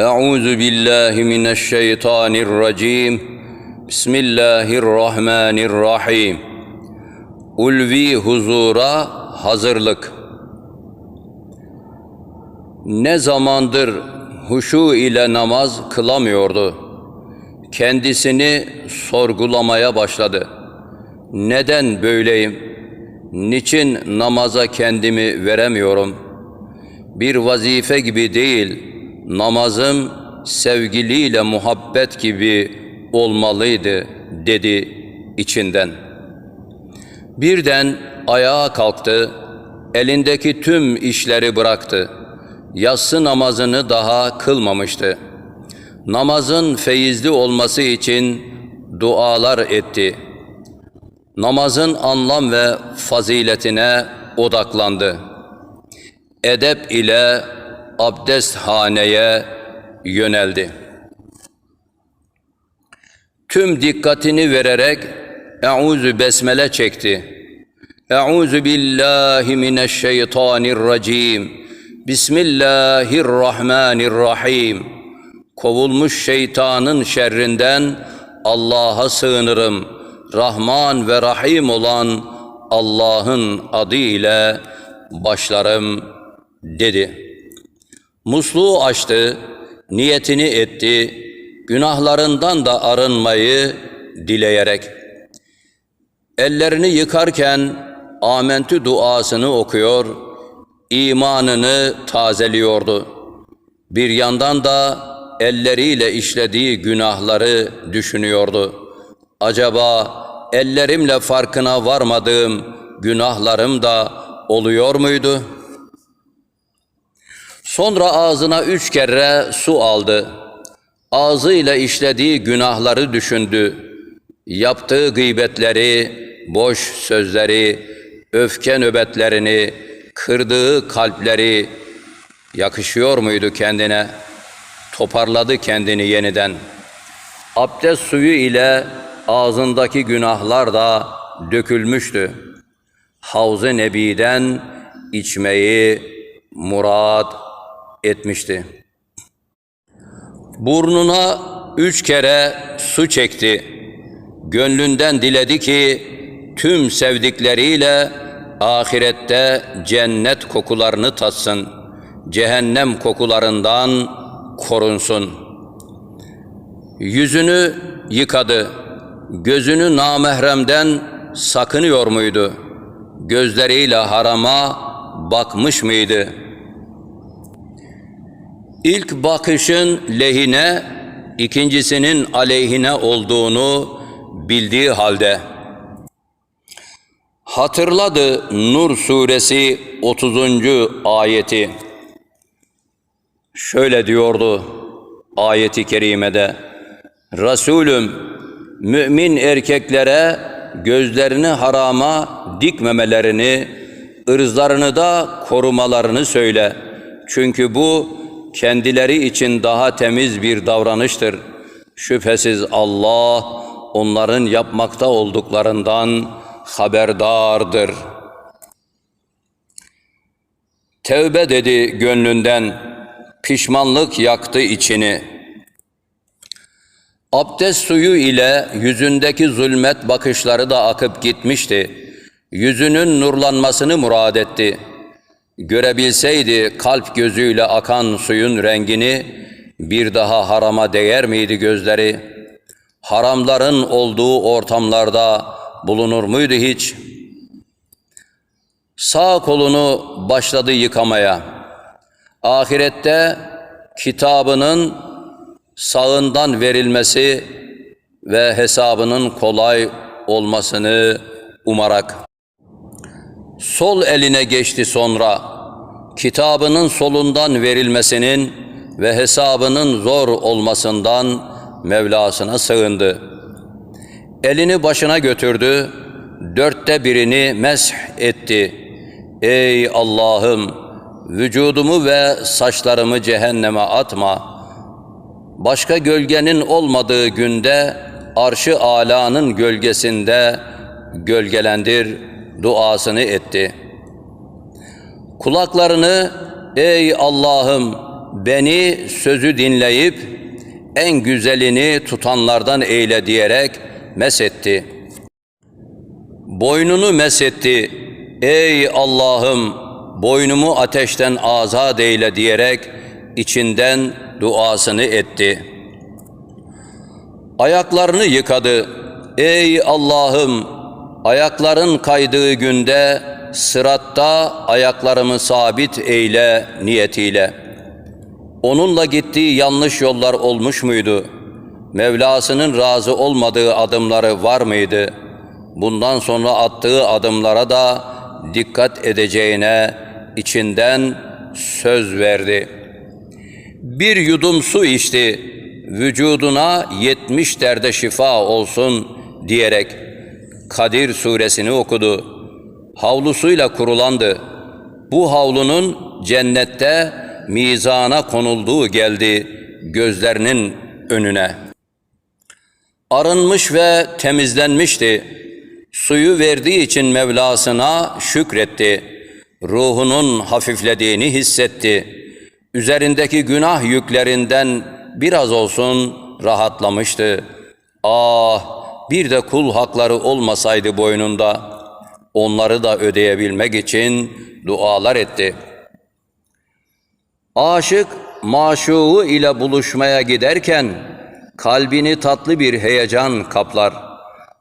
أعوذ بالله من الشيطان الرجيم بسم الله الرحمن الرحيم Ulvi huzura hazırlık. Ne zamandır huşu ile namaz kılamıyordu. Kendisini sorgulamaya başladı. Neden böyleyim? Niçin namaza kendimi veremiyorum? Bir vazife gibi değil, Namazım sevgiliyle muhabbet gibi olmalıydı dedi içinden. Birden ayağa kalktı, elindeki tüm işleri bıraktı. Yatsı namazını daha kılmamıştı. Namazın feyizli olması için dualar etti. Namazın anlam ve faziletine odaklandı. Edep ile abdesthaneye yöneldi. Tüm dikkatini vererek Euzu besmele çekti. Euzu billahi mineşşeytanirracim. Bismillahirrahmanirrahim. Kovulmuş şeytanın şerrinden Allah'a sığınırım. Rahman ve Rahim olan Allah'ın adı ile başlarım dedi. Musluğu açtı, niyetini etti, günahlarından da arınmayı dileyerek. Ellerini yıkarken amentü duasını okuyor, imanını tazeliyordu. Bir yandan da elleriyle işlediği günahları düşünüyordu. Acaba ellerimle farkına varmadığım günahlarım da oluyor muydu? Sonra ağzına üç kere su aldı. Ağzıyla işlediği günahları düşündü. Yaptığı gıybetleri, boş sözleri, öfke nöbetlerini, kırdığı kalpleri yakışıyor muydu kendine? Toparladı kendini yeniden. Abdest suyu ile ağzındaki günahlar da dökülmüştü. Havz-ı Nebi'den içmeyi murad etmişti. Burnuna üç kere su çekti. Gönlünden diledi ki tüm sevdikleriyle ahirette cennet kokularını tatsın. Cehennem kokularından korunsun. Yüzünü yıkadı. Gözünü namahremden sakınıyor muydu? Gözleriyle harama bakmış mıydı? İlk bakışın lehine, ikincisinin aleyhine olduğunu bildiği halde hatırladı Nur suresi 30. ayeti. Şöyle diyordu ayeti kerimede. Resulüm mümin erkeklere gözlerini harama dikmemelerini, ırzlarını da korumalarını söyle. Çünkü bu kendileri için daha temiz bir davranıştır. Şüphesiz Allah onların yapmakta olduklarından haberdardır. Tevbe dedi gönlünden, pişmanlık yaktı içini. Abdest suyu ile yüzündeki zulmet bakışları da akıp gitmişti. Yüzünün nurlanmasını murad etti. Görebilseydi kalp gözüyle akan suyun rengini, bir daha harama değer miydi gözleri? Haramların olduğu ortamlarda bulunur muydu hiç? Sağ kolunu başladı yıkamaya. Ahirette kitabının sağından verilmesi ve hesabının kolay olmasını umarak. Sol eline geçti sonra kitabının solundan verilmesinin ve hesabının zor olmasından Mevlasına sığındı. Elini başına götürdü, dörtte birini mesh etti. Ey Allah'ım, vücudumu ve saçlarımı cehenneme atma. Başka gölgenin olmadığı günde arşı alanın gölgesinde gölgelendir duasını etti. Kulaklarını ey Allah'ım beni sözü dinleyip en güzelini tutanlardan eyle diyerek mesetti. Boynunu mesetti. Ey Allah'ım boynumu ateşten azat eyle diyerek içinden duasını etti. Ayaklarını yıkadı. Ey Allah'ım ayakların kaydığı günde sıratta ayaklarımı sabit eyle niyetiyle. Onunla gittiği yanlış yollar olmuş muydu? Mevlasının razı olmadığı adımları var mıydı? Bundan sonra attığı adımlara da dikkat edeceğine içinden söz verdi. Bir yudum su içti, vücuduna yetmiş derde şifa olsun diyerek Kadir suresini okudu. Havlusuyla kurulandı. Bu havlunun cennette mizana konulduğu geldi gözlerinin önüne. Arınmış ve temizlenmişti. Suyu verdiği için Mevlasına şükretti. Ruhunun hafiflediğini hissetti. Üzerindeki günah yüklerinden biraz olsun rahatlamıştı. Ah, bir de kul hakları olmasaydı boynunda, onları da ödeyebilmek için dualar etti. Aşık maşuğu ile buluşmaya giderken kalbini tatlı bir heyecan kaplar.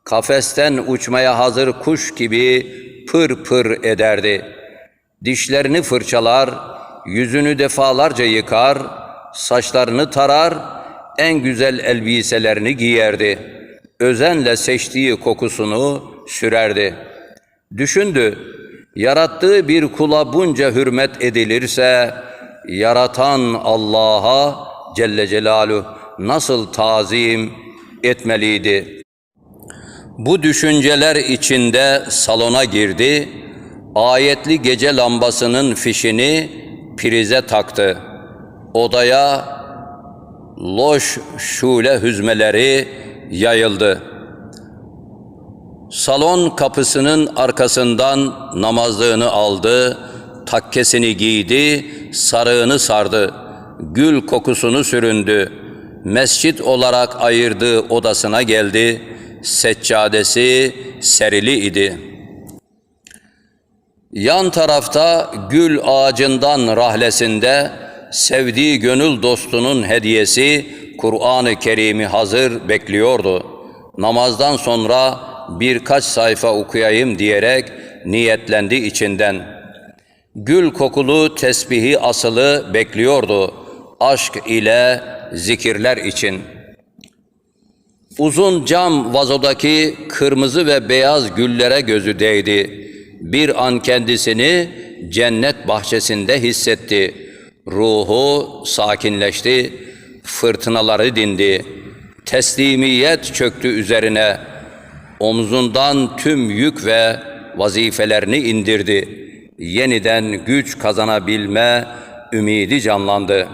Kafesten uçmaya hazır kuş gibi pır pır ederdi. Dişlerini fırçalar, yüzünü defalarca yıkar, saçlarını tarar, en güzel elbiselerini giyerdi. Özenle seçtiği kokusunu sürerdi. Düşündü, yarattığı bir kula bunca hürmet edilirse, yaratan Allah'a Celle Celaluhu nasıl tazim etmeliydi? Bu düşünceler içinde salona girdi, ayetli gece lambasının fişini prize taktı. Odaya loş şule hüzmeleri yayıldı. Salon kapısının arkasından namazlığını aldı, takkesini giydi, sarığını sardı, gül kokusunu süründü. Mescit olarak ayırdığı odasına geldi, seccadesi serili idi. Yan tarafta gül ağacından rahlesinde sevdiği gönül dostunun hediyesi Kur'an-ı Kerim'i hazır bekliyordu. Namazdan sonra birkaç sayfa okuyayım diyerek niyetlendi içinden. Gül kokulu tesbihi asılı bekliyordu aşk ile zikirler için. Uzun cam vazodaki kırmızı ve beyaz güllere gözü değdi. Bir an kendisini cennet bahçesinde hissetti. Ruhu sakinleşti, fırtınaları dindi. Teslimiyet çöktü üzerine. Omzundan tüm yük ve vazifelerini indirdi. Yeniden güç kazanabilme ümidi canlandı.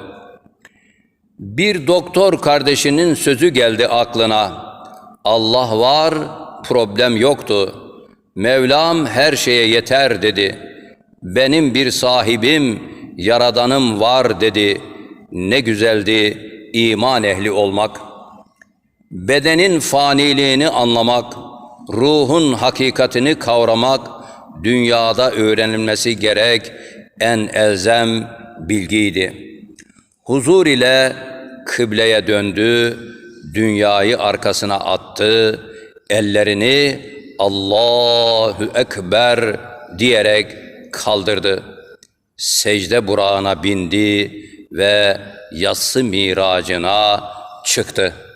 Bir doktor kardeşinin sözü geldi aklına. Allah var, problem yoktu. Mevlam her şeye yeter dedi. Benim bir sahibim, yaradanım var dedi. Ne güzeldi iman ehli olmak. Bedenin faniliğini anlamak, ruhun hakikatini kavramak, dünyada öğrenilmesi gerek en elzem bilgiydi. Huzur ile kıbleye döndü, dünyayı arkasına attı, ellerini Allahu Ekber diyerek kaldırdı. Secde burağına bindi ve yatsı miracına çıktı.''